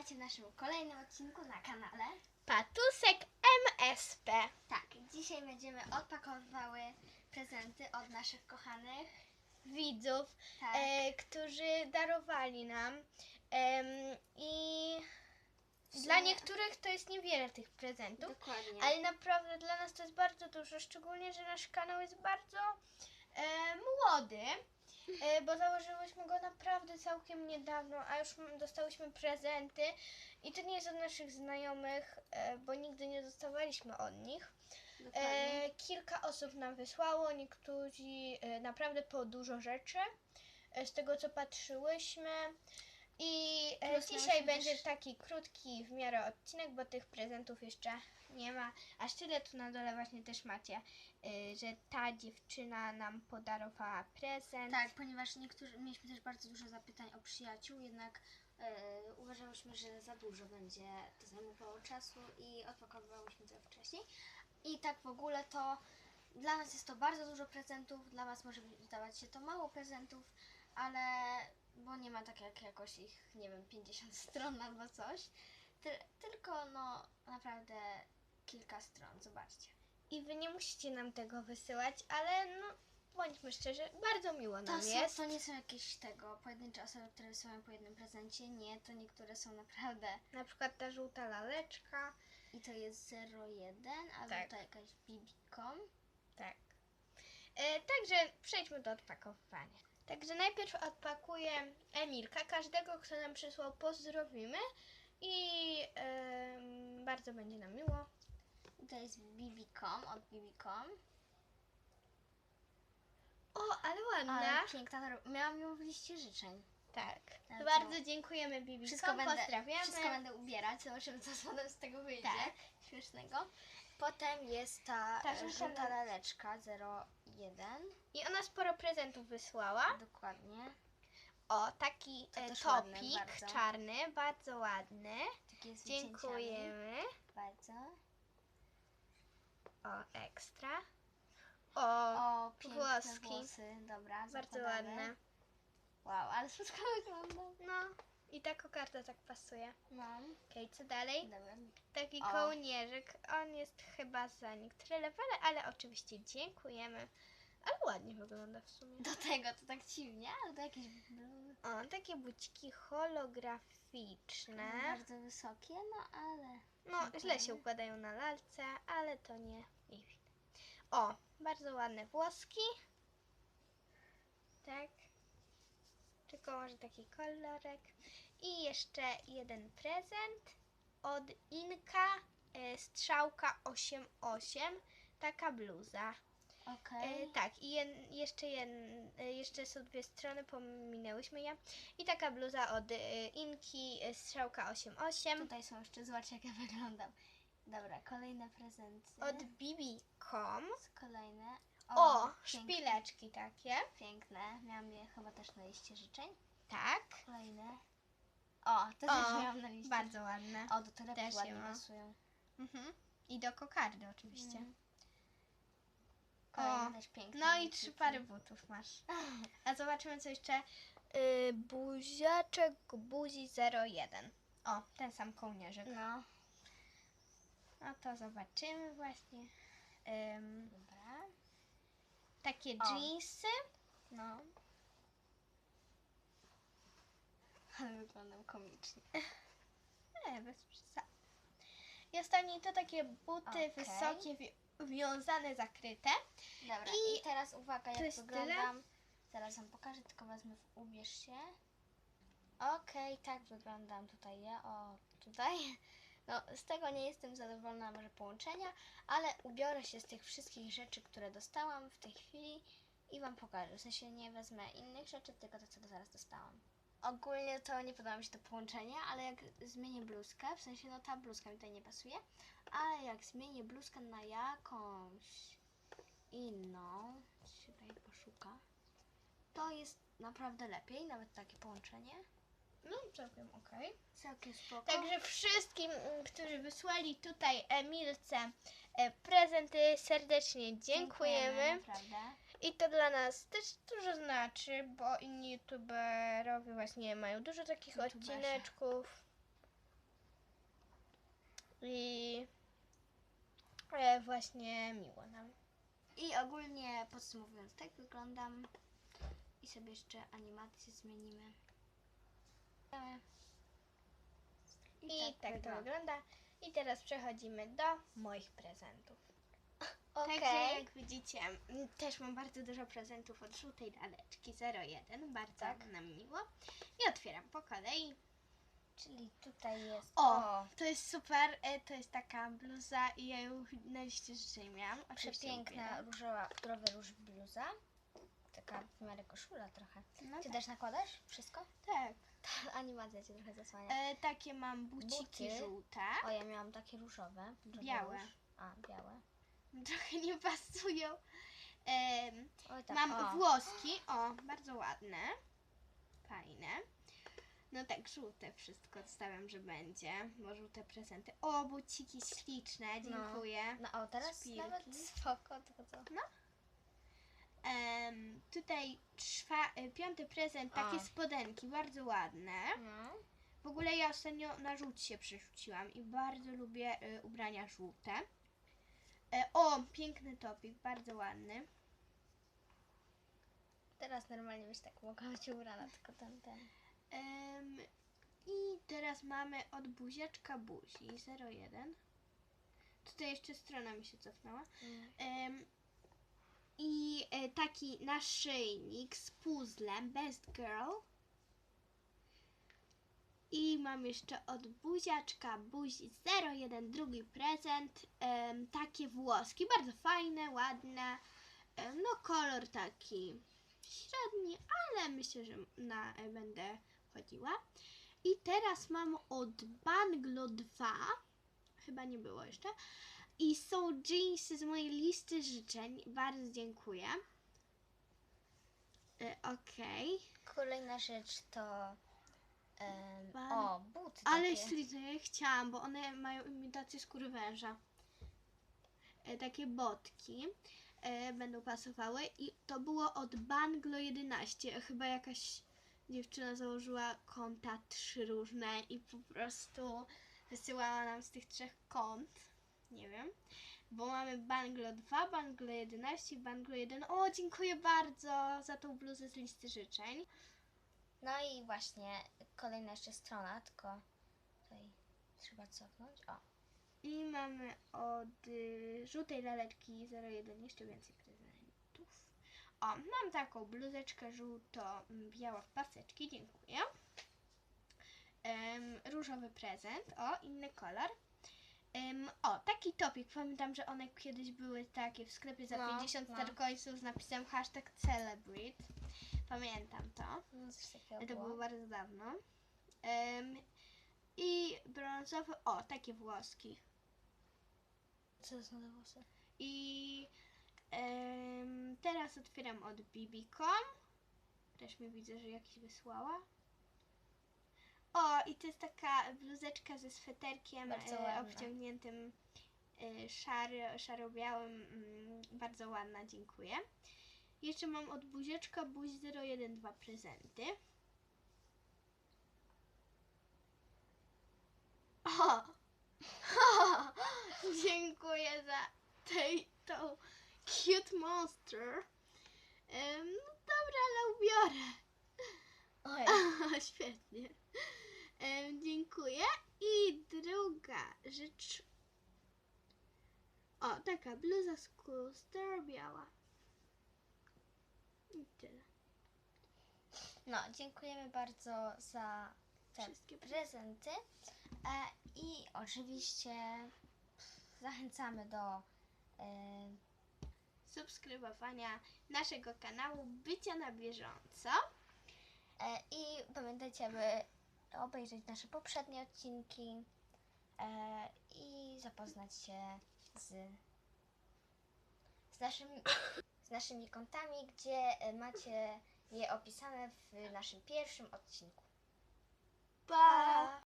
Witajcie w naszym kolejnym odcinku na kanale. Patusek MSP. Tak, dzisiaj będziemy odpakowywały prezenty od naszych kochanych. Widzów, Tak, e, którzy darowali nam. Em, I dla niektórych to jest niewiele tych prezentów, dokładnie. ale naprawdę dla nas to jest bardzo dużo, szczególnie, że nasz kanał jest bardzo e, młody. E, bo założyłyśmy go naprawdę całkiem niedawno, a już dostałyśmy prezenty i to nie jest od naszych znajomych, e, bo nigdy nie dostawaliśmy od nich. dokładnie. E, kilka osób nam wysłało, niektórzy naprawdę po dużo rzeczy, z tego co patrzyłyśmy. I e, dzisiaj będzie taki krótki w miarę odcinek, bo tych prezentów jeszcze nie ma. Aż tyle tu na dole właśnie też macie, e, że ta dziewczyna nam podarowała prezent. Tak, ponieważ niektórzy mieliśmy też bardzo dużo zapytań o przyjaciół, jednak e, uważałyśmy, że za dużo będzie to zajmowało czasu i odpakowywałyśmy to wcześniej. I tak w ogóle to dla nas jest to bardzo dużo prezentów, dla Was może wydawać się to mało prezentów, ale bo nie ma tak jak jakoś ich, nie wiem, 50 stron albo coś. Ty, tylko no naprawdę kilka stron, zobaczcie. I wy nie musicie nam tego wysyłać, ale no bądźmy szczerzy, bardzo miło To, nam są, jest. to nie są jakieś tego pojedyncze osoby, które wysyłają po jednym prezencie. Nie, to niektóre są naprawdę. Na przykład ta żółta laleczka. I to jest 01, albo Tak. to jakaś BB.com. Tak. E, także przejdźmy do odpakowywania. Także najpierw odpakuję Emilka. Każdego, kto nam przysłał, pozdrowimy. I yy, bardzo będzie nam miło. To jest Bibicom, od Bibicom. O, ale ładna. Ale piękna. Miałam ją w liście życzeń. Tak. Bardzo, dziękujemy Bibicom. Wszystko będę, Pozdrawiamy. Wszystko będę ubierać. Zobaczymy, co z tego wyjdzie. Tak. Śmiesznego. Potem jest ta, ta żółta laleczka 0 jeden. I ona sporo prezentów wysłała. Dokładnie. O, taki to e, topik bardzo. czarny, bardzo ładny. Dziękujemy. Bardzo. O, ekstra. O, o włoski. Włosy. Dobra, bardzo ładne. Wow, ale wszystko wygląda. No. I ta kokarda tak pasuje. No. Okej, okay, co dalej? Dobra. Taki o. kołnierzyk. On jest chyba za niektóre levele, ale oczywiście dziękujemy. Ale ładnie wygląda w sumie. Do tego to tak dziwnie, ale to jakieś blue, O, takie buciki holograficzne. bardzo wysokie, no ale... No, źle się układają na lalce, ale to nie. O, bardzo ładne włoski. Tak. Tylko może taki kolorek. I jeszcze jeden prezent od Inka e, Strzałka 88. Taka bluza. Okej. E, tak, i jeszcze, e, jeszcze są dwie strony, pominęłyśmy je. I taka bluza od e, Inki e, Strzałka 88. Tutaj są jeszcze, zobaczcie jak ja wyglądam. Dobra, kolejne prezenty. Od BB.com. Kolejne. O, piękne, szpileczki takie. Piękne, miałam je chyba też na liście życzeń. Tak. Kolejne. O, to też O, miałam na liście. Bardzo ładne. O, do torebki Też je ładnie pasują. Mhm. I do kokardy oczywiście. Mm. Kolejne O, też piękne. No i trzy pary butów masz. A zobaczymy co jeszcze. Yy, buziaczek buzi 01. O, ten sam kołnierzyk. No, No to zobaczymy właśnie. Ym, dobra. takie O. jeansy. No. Ale wyglądam komicznie. Nie, bez przesady. I ostatni to takie buty Okej. wysokie, wi- wiązane, zakryte. Dobra, I i, teraz uwaga, jak wyglądam. Zaraz wam pokażę, tylko wezmę w ubierz się. Okej, tak wyglądam tutaj ja. O, tutaj. No, z tego nie jestem zadowolona może połączenia, ale ubiorę się z tych wszystkich rzeczy, które dostałam w tej chwili i wam pokażę. W sensie nie wezmę innych rzeczy, tylko to, co zaraz dostałam. Ogólnie to nie podoba mi się to połączenie, ale jak zmienię bluzkę, w sensie no ta bluzka mi tutaj nie pasuje, ale jak zmienię bluzkę na jakąś inną, tutaj poszuka, to jest naprawdę lepiej, nawet takie połączenie. No całkiem okej. Całkiem spoko. Także wszystkim, mm, którzy wysłali tutaj Emilce e, prezenty, serdecznie dziękujemy. Naprawdę. I to dla nas też dużo znaczy, bo inni youtuberowie właśnie mają dużo takich YouTuberzy. odcineczków. I e, właśnie miło nam. I ogólnie podsumowując, tak wyglądam. I sobie jeszcze animację zmienimy. I, tak, to wygląda. I teraz przechodzimy do moich prezentów. Okej. Także jak widzicie, też mam bardzo dużo prezentów od żółtej laleczki 01. Bardzo Tak. nam miło. I otwieram po kolei. Czyli tutaj jest. O, to jest super. e, To jest taka bluza i ja ją na liście życzeń miałam. Oczywiście przepiękna ubieram. różowa, zdrowy róż bluza. Taka w miarę koszula trochę. No Ty tak. też nakładasz wszystko? tak. Animacja cię trochę zasłania. E, takie mam buciki Buty. żółte. O, ja miałam takie różowe. Białe. róż. A, białe. Trochę nie pasują. Em, Oj, tak. Mam o. włoski, o, bardzo ładne, fajne. No tak, żółte wszystko stawiam, że będzie, bo żółte prezenty. O, buciki śliczne, dziękuję. No o, teraz Szpilki. nawet spoko, tylko co? Em, tutaj czwa, y, piąty prezent, takie O. spodenki, bardzo ładne. No. W ogóle ja ostatnio na żółć się przerzuciłam i bardzo lubię y, ubrania żółte. E, o, piękny topik, bardzo ładny. Teraz normalnie byś tak mogła być ubrana, tylko ten, ten. Em, I teraz mamy od buziaczka buzi 01. Tutaj jeszcze strona mi się cofnęła. Mm. Em, I e, taki naszyjnik z puzzlem Best Girl. I mam jeszcze od buziaczka buzi 01 drugi prezent. Takie włoski, bardzo fajne, ładne. No kolor taki średni, ale myślę, że na e, będę chodziła. I teraz mam od Banglo 2. Chyba nie było jeszcze. I są jeansy z mojej listy życzeń. Bardzo dziękuję. E, Okej. Kolejna rzecz to. em, o, buty. Ale takie. śliczne, ja chciałam, bo one mają imitację skóry węża. E, takie botki e, będą pasowały i to było od Banglo 11. Chyba jakaś dziewczyna założyła konta trzy różne i po prostu wysyłała nam z tych trzech kont. Nie wiem. Bo mamy Banglo 2, Banglo 11 i Banglo 1. O, dziękuję bardzo za tą bluzę z listy życzeń. No i właśnie kolejna jeszcze strona, tylko tutaj trzeba cofnąć. O, I mamy od y, żółtej laleczki 01 jeszcze więcej prezentów. O, mam taką bluzeczkę żółto-biała w paseczki, dziękuję. Różowy prezent, o, inny kolor. O, taki topik, pamiętam, że one kiedyś były takie w sklepie za No, 50 no. starcoinsów z napisem hashtag celebrate. Pamiętam to. no coś takiego To było. było bardzo dawno. I brązowy, o, takie włoski. Co to są włosy? I em, teraz otwieram od Bibicom. Też mi widzę, że jakiś wysłała. O, i to jest taka bluzeczka ze sweterkiem Bardzo e, obciągniętym e, szary, szaro-białym. Mm, bardzo ładna, dziękuję. Jeszcze mam od buzieczka buzi 012 prezenty. O! Dziękuję za tej, tą cute monster. No dobra, ale ubiorę. Oj, Świetnie. Dziękuję. I druga rzecz. O, taka bluza z kuster biała. I tyle. no dziękujemy bardzo za te Wszystkie prezenty. E, I oczywiście zachęcamy do e, Subskrybowania naszego kanału, bycia na bieżąco. E, I pamiętajcie, aby obejrzeć nasze poprzednie odcinki e, i zapoznać się z, z, naszymi, z naszymi kontami, gdzie e, macie je opisane w naszym pierwszym odcinku. Pa!